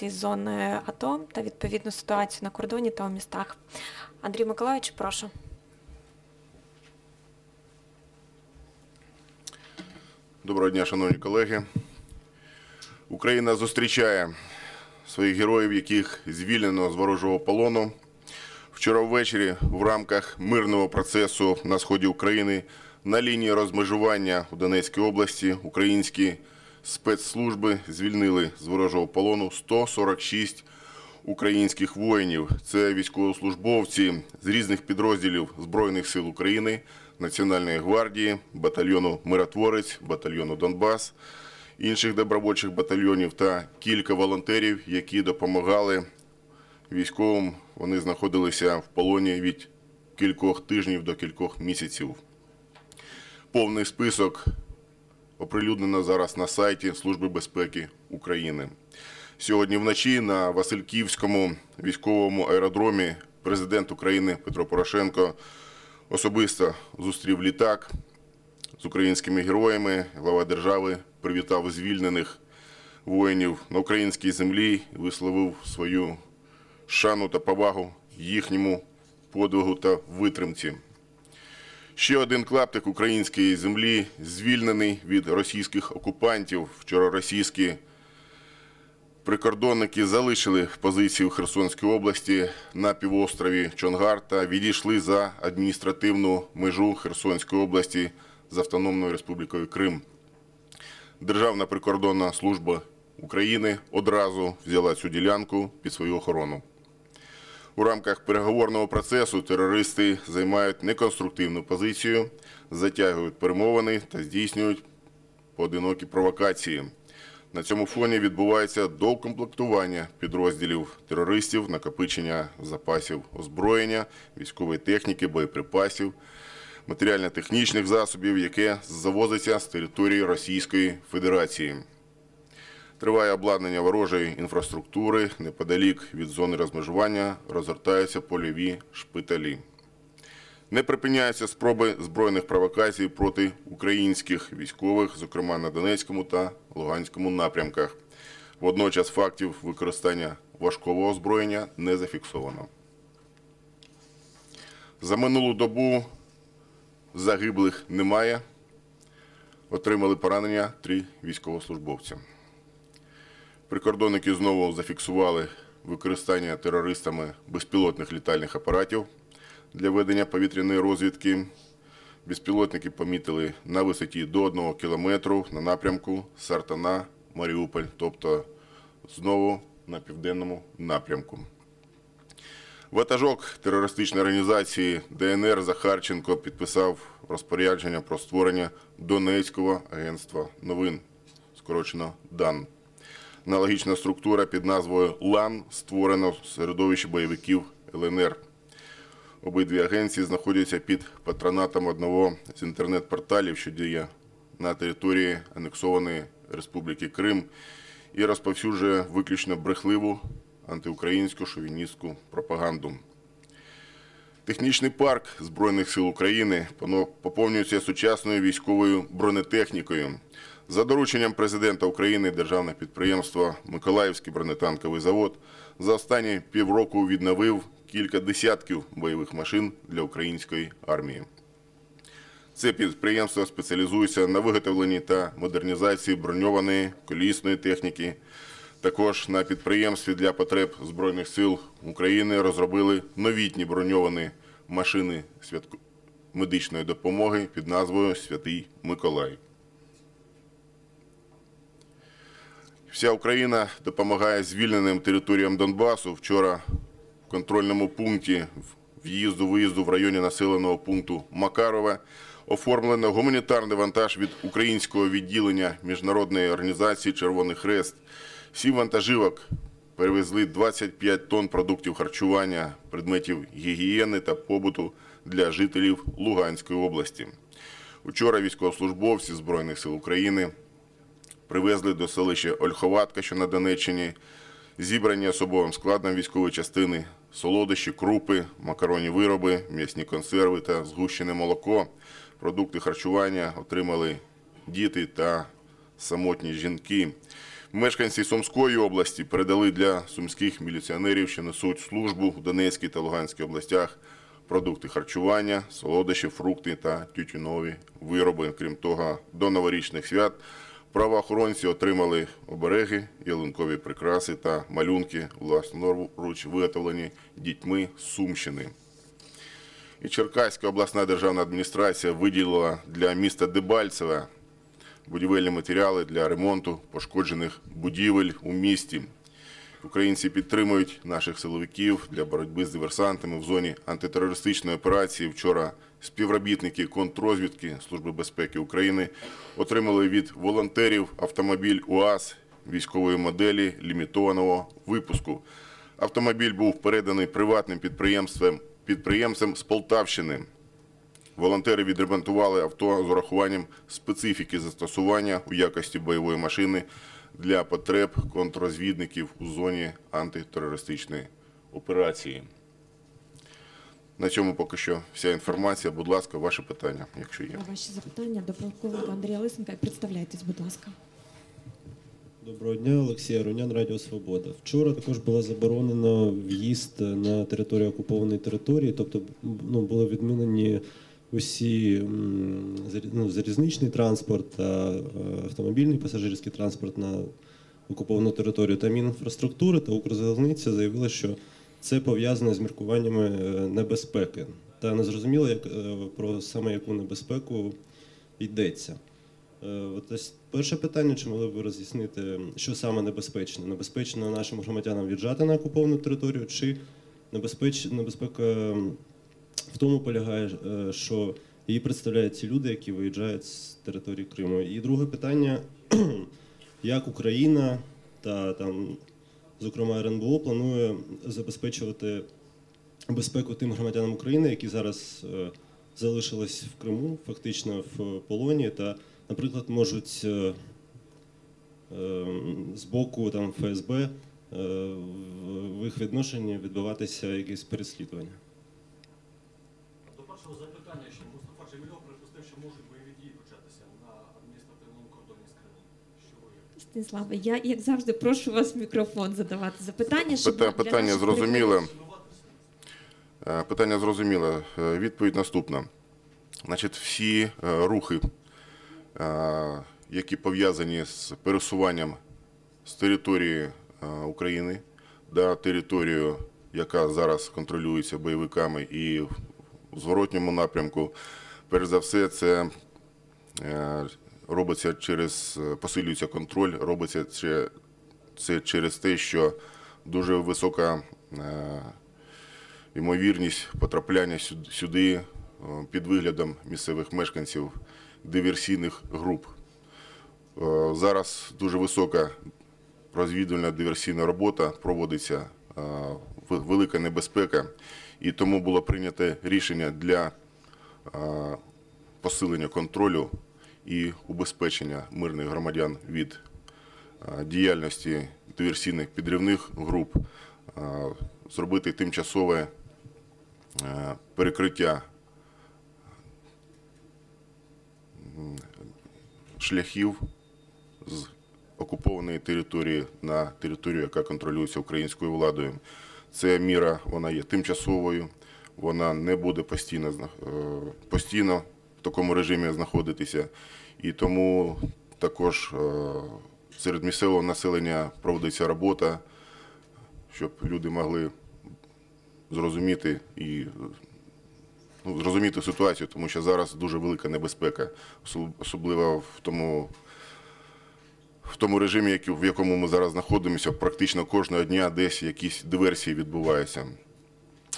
зони АТО та відповідну ситуацію на кордоні та у містах. Андрій Миколаївич, прошу. Доброго дня, шановні колеги. Україна зустрічає своїх героїв, яких звільнено з ворожого полону. Вчора ввечері в рамках мирного процесу на сході України на лінії розмежування у Донецькій області українські спецслужби звільнили з ворожого полону 146 українських воїнів. Це військовослужбовці з різних підрозділів Збройних сил України, Національної гвардії, батальйону Миротворець, батальйону Донбас, інших добровольчих батальйонів та кілька волонтерів, які допомагали військовим. Вони знаходилися в полоні від кількох тижнів до кількох місяців. Повний список оприлюднено зараз на сайті Служби безпеки України. Сьогодні вночі на Васильківському військовому аеродромі президент України Петро Порошенко особисто зустрів літак з українськими героями. Глава держави привітав звільнених воїнів на українській землі і висловив свою шану та повагу їхньому подвигу та витримці. Ще один клаптик української землі звільнений від російських окупантів. Вчора російські прикордонники залишили позиції в Херсонській області на півострові Чонгар та відійшли за адміністративну межу Херсонської області з Автономною Республікою Крим. Державна прикордонна служба України одразу взяла цю ділянку під свою охорону. У рамках переговорного процесу терористи займають неконструктивну позицію, затягують перемовини та здійснюють поодинокі провокації. На цьому фоні відбувається доукомплектування підрозділів терористів, накопичення запасів озброєння, військової техніки, боєприпасів, матеріально-технічних засобів, яке завозиться з території Російської Федерації. Триває обладнання ворожої інфраструктури. Неподалік від зони розмежування розгортаються польові шпиталі. Не припиняються спроби збройних провокацій проти українських військових, зокрема на Донецькому та Луганському напрямках. Водночас фактів використання важкого озброєння не зафіксовано. За минулу добу загиблих немає. Отримали поранення три військовослужбовця. Прикордонники знову зафіксували використання терористами безпілотних літальних апаратів для ведення повітряної розвідки. Безпілотники помітили на висоті до 1 кілометру на напрямку Сартана, Маріуполь, тобто знову на південному напрямку. Ватажок терористичної організації ДНР Захарченко підписав розпорядження про створення Донецького агентства новин, скорочено ДАН. Аналогічна структура під назвою ЛАН створена в середовищі бойовиків ЛНР. Обидві агенції знаходяться під патронатом одного з інтернет-порталів, що діє на території анексованої Республіки Крим і розповсюджує виключно брехливу антиукраїнську шовіністську пропаганду. Технічний парк Збройних сил України поповнюється сучасною військовою бронетехнікою. За дорученням президента України державне підприємство Миколаївський бронетанковий завод за останні півроку відновив кілька десятків бойових машин для української армії. Це підприємство спеціалізується на виготовленні та модернізації броньованої колісної техніки. Також на підприємстві для потреб Збройних сил України розробили новітні броньовані машини медичної допомоги під назвою Святий Миколай. Вся Україна допомагає звільненим територіям Донбасу. Вчора в контрольному пункті в'їзду-виїзду в районі населеного пункту Макарова оформлено гуманітарний вантаж від українського відділення міжнародної організації Червоний Хрест. Сім вантажівок перевезли 25 тонн продуктів харчування, предметів гігієни та побуту для жителів Луганської області. Учора військовослужбовці Збройних сил України привезли до селища Ольховатка, що на Донеччині, зібрані особовим складом військової частини, солодощі, крупи, макаронні вироби, м'ясні консерви та згущене молоко. Продукти харчування отримали діти та самотні жінки. Мешканці Сумської області передали для сумських міліціонерів, що несуть службу в Донецькій та Луганській областях продукти харчування, солодощі, фрукти та тютюнові вироби. Крім того, до новорічних свят правоохоронці отримали обереги, ялинкові прикраси та малюнки власноруч виготовлені дітьми Сумщини. І Черкаська обласна державна адміністрація виділила для міста Дебальцеве будівельні матеріали для ремонту пошкоджених будівель у місті. Українці підтримують наших силовиків для боротьби з диверсантами в зоні антитерористичної операції. Вчора співробітники контррозвідки Служби безпеки України отримали від волонтерів автомобіль УАЗ військової моделі лімітованого випуску. Автомобіль був переданий приватним підприємством, підприємцем з Полтавщини. Волонтери відремонтували авто з урахуванням специфіки застосування у якості бойової машини для потреб контррозвідників у зоні антитерористичної операції. На цьому поки що вся інформація. Будь ласка, ваші питання, якщо є. Ваші запитання до полковника Андрія Лисенка. Представляйтесь, будь ласка. Доброго дня, Олексій Аронян, Радіо Свобода. Вчора також було заборонено в'їзд на територію окупованої території, тобто ну, були відмінені усі ну, залізничний транспорт та е, автомобільний пасажирський транспорт на окуповану територію. Та Мінінфраструктури та Укрзалізниця заявили, що це пов'язане з міркуваннями е, небезпеки. Та не зрозуміло, як, е, про саме яку небезпеку йдеться. Ось перше питання, чи могли б ви роз'яснити, що саме небезпечно? Небезпечно нашим громадянам віджати на окуповану територію, чи небезпеч... небезпека в тому полягає, е, що її представляють ці люди, які виїжджають з території Криму? І друге питання, як Україна та там, зокрема РНБО, планує забезпечувати безпеку тим громадянам України, які зараз е, залишились в Криму, фактично в полоні, та, наприклад, можуть е, з боку там, ФСБ в їх відношенні відбуватися якісь переслідування. Першого запитання, що Мустафа Джемільов припустив, що можуть бойові дії початися на адміністративному кордоні з Кримом. Що ви Станіславе, я як завжди прошу вас в мікрофон задавати запитання. щоб Пита- для питання наших зрозуміле. Е, Питання зрозуміле. Е, Відповідь наступна. Значить, всі е, рухи, е, які пов'язані з пересуванням з території е, України до територію, яка зараз контролюється бойовиками і в зворотньому напрямку, перш за все, це е, робиться через е, посилюється контроль, робиться це, через те, що дуже висока е, ймовірність потрапляння сюди під виглядом місцевих мешканців диверсійних груп. Зараз дуже висока розвідувальна диверсійна робота проводиться, велика небезпека, і тому було прийнято рішення для посилення контролю і убезпечення мирних громадян від діяльності диверсійних підривних груп, зробити тимчасове перекриття шляхів з окупованої території на територію, яка контролюється українською владою. Це міра, вона є тимчасовою, вона не буде постійно, е, постійно в такому режимі знаходитися. І тому також е, серед місцевого населення проводиться робота, щоб люди могли зрозуміти і ну, зрозуміти ситуацію, тому що зараз дуже велика небезпека, особливо в тому, в тому режимі, в якому ми зараз знаходимося, практично кожного дня десь якісь диверсії відбуваються.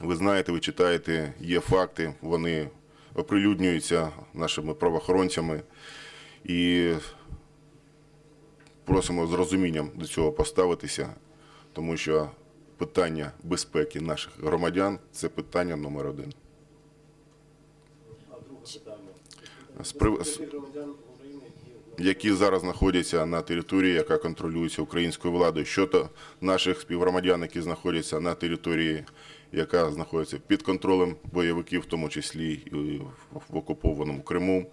Ви знаєте, ви читаєте, є факти, вони оприлюднюються нашими правоохоронцями і просимо з розумінням до цього поставитися, тому що питання безпеки наших громадян це питання номер один. З прив- з- які зараз знаходяться на території, яка контролюється українською владою, щодо наших співгромадян, які знаходяться на території, яка знаходиться під контролем бойовиків, в тому числі і в- окупованому Криму.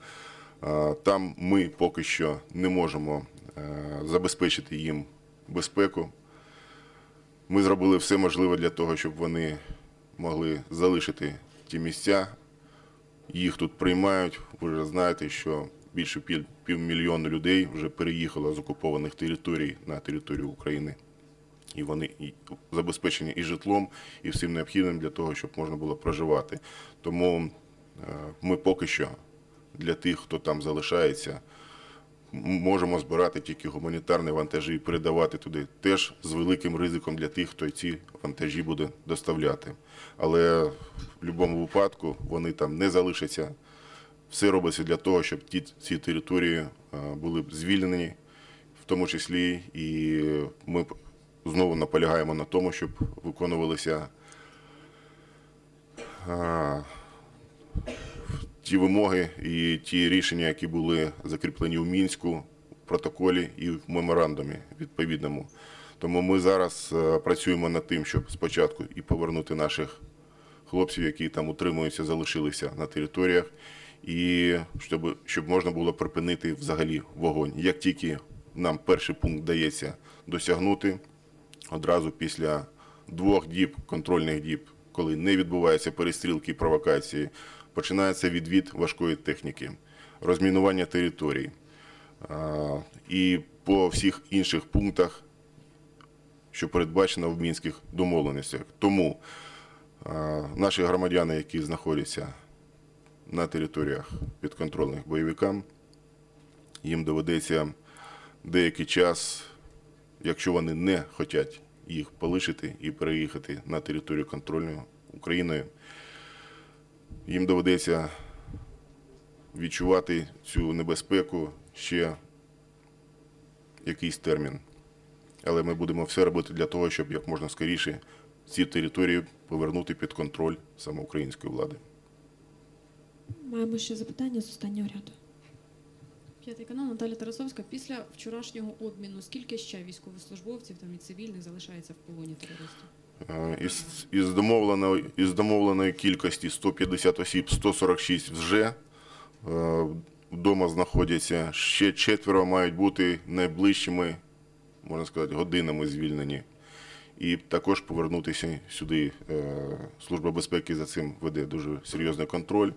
Там ми поки що не можемо е, забезпечити їм безпеку. Ми зробили все можливе для того, щоб вони могли залишити ті місця. Їх тут приймають. Ви вже знаєте, що більше пів- півмільйона людей вже переїхало з окупованих територій на територію України. І вони забезпечені і житлом, і всім необхідним для того, щоб можна було проживати. Тому е, ми поки що для тих, хто там залишається, можемо збирати тільки гуманітарні вантажі і передавати туди, теж з великим ризиком для тих, хто ці вантажі буде доставляти. Але в будь-якому випадку вони там не залишаться. Все робиться для того, щоб ті, ці території е, були звільнені, в тому числі і ми знову наполягаємо на тому, щоб виконувалися а, ті вимоги і ті рішення, які були закріплені в Мінську в протоколі і в меморандумі відповідному. Тому ми зараз е, працюємо над тим, щоб спочатку і повернути наших хлопців, які там утримуються, залишилися на територіях, і щоб, щоб можна було припинити взагалі вогонь. Як тільки нам перший пункт дається досягнути, одразу після двох діб, контрольних діб, коли не відбуваються перестрілки і провокації, починається відвід важкої техніки, розмінування територій. І по всіх інших пунктах, що передбачено в мінських домовленостях. Тому а, наші громадяни, які знаходяться на територіях підконтрольних бойовикам, їм доведеться деякий час, якщо вони не хочуть їх полишити і переїхати на територію контрольної Україною, їм доведеться відчувати цю небезпеку ще якийсь термін. Але ми будемо все робити для того, щоб як можна скоріше ці території повернути під контроль саме української влади. Маємо ще запитання з останнього ряду. П'ятий канал Наталя Тарасовська. Після вчорашнього обміну скільки ще військовослужбовців там і цивільних залишається в полоні терористів? Е, Із, із, домовленої, із домовленої кількості 150 осіб, 146 вже е, вдома знаходяться. Ще четверо мають бути найближчими, можна сказати, годинами звільнені. І також повернутися сюди. Е, Служба безпеки за цим веде дуже серйозний контроль.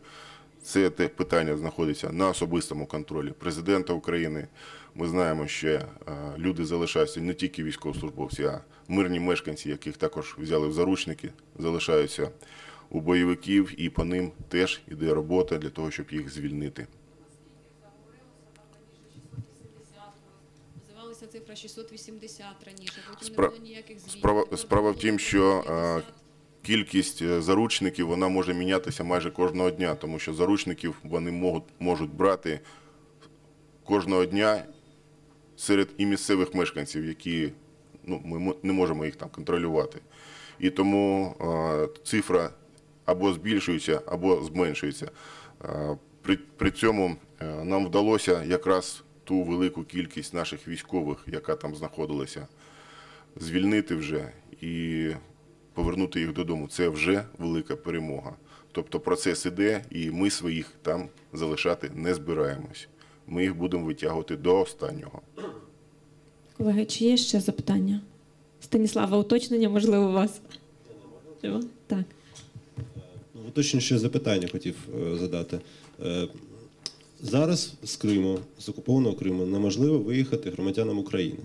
Це те питання знаходиться на особистому контролі президента України. Ми знаємо, що е, люди залишаються не тільки військовослужбовці, а мирні мешканці, яких також взяли в заручники, залишаються у бойовиків, і по ним теж іде робота для того, щоб їх звільнити. Називалася цифра 680 раніше, потім не було ніяких звітів. Справа, справа в тім, що е, 50. Кількість е, заручників вона може мінятися майже кожного дня, тому що заручників вони можуть, можуть брати кожного дня серед і місцевих мешканців, які ну, ми не можемо їх там контролювати. І тому е, цифра або збільшується, або зменшується. Е, При, при цьому е, нам вдалося якраз ту велику кількість наших військових, яка там знаходилася, звільнити вже і повернути їх додому. Це вже велика перемога. Тобто процес іде, і ми своїх там залишати не збираємось. Ми їх будемо витягувати до останнього. Колеги, чи є ще запитання? Станіслава, уточнення, можливо, у вас? Так. Ну, Уточнююче запитання хотів е, задати. Зараз з Криму, з окупованого Криму, неможливо виїхати громадянам України.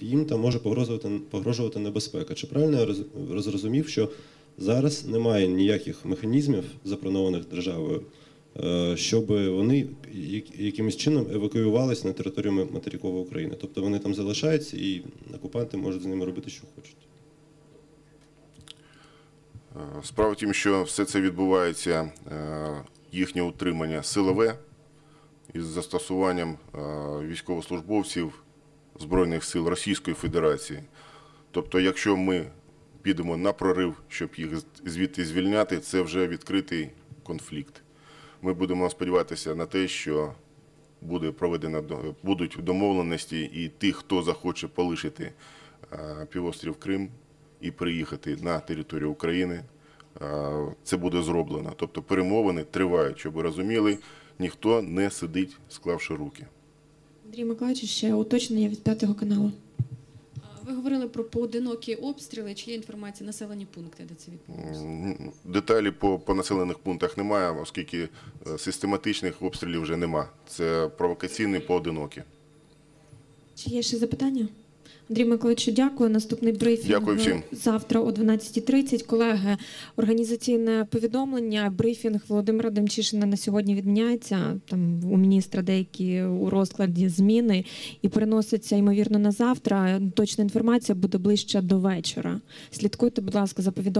Їм там може погрожувати, погрожувати небезпека. Чи правильно я розрозумів, що зараз немає ніяких механізмів, запланованих державою, е, щоб вони як- якимось чином евакуювалися на територію ма- материкової України? Тобто вони там залишаються і окупанти можуть з ними робити, що хочуть. Е, Справа в тім, що все це відбувається, е, їхнє утримання силове із застосуванням е, військовослужбовців Збройних сил Російської Федерації. Тобто, якщо ми підемо на прорив, щоб їх звідти звільняти, це вже відкритий конфлікт. Ми будемо сподіватися на те, що буде проведено до- будуть домовленості, і тих, хто захоче полишити е, півострів Крим і приїхати на територію України, е, це буде зроблено. Тобто перемовини тривають, щоб ви розуміли, ніхто не сидить, склавши руки. Андрій Миколаївич, ще уточнення від п'ятого каналу. Ви говорили про поодинокі обстріли. Чи є інформація населені пункти, де це відбулося? Деталі по, по населених пунктах немає, оскільки е, систематичних обстрілів вже нема. Це провокаційні поодинокі. Чи є ще запитання? Андрій Миколаївичу, дякую. Наступний брифінг Дякую всім. завтра о 12.30. Колеги, організаційне повідомлення. Брифінг Володимира Демчишина на сьогодні відміняється. Там у міністра деякі у розкладі зміни і переноситься ймовірно на завтра. Точна інформація буде ближче до вечора. Слідкуйте, будь ласка, за повідомленням.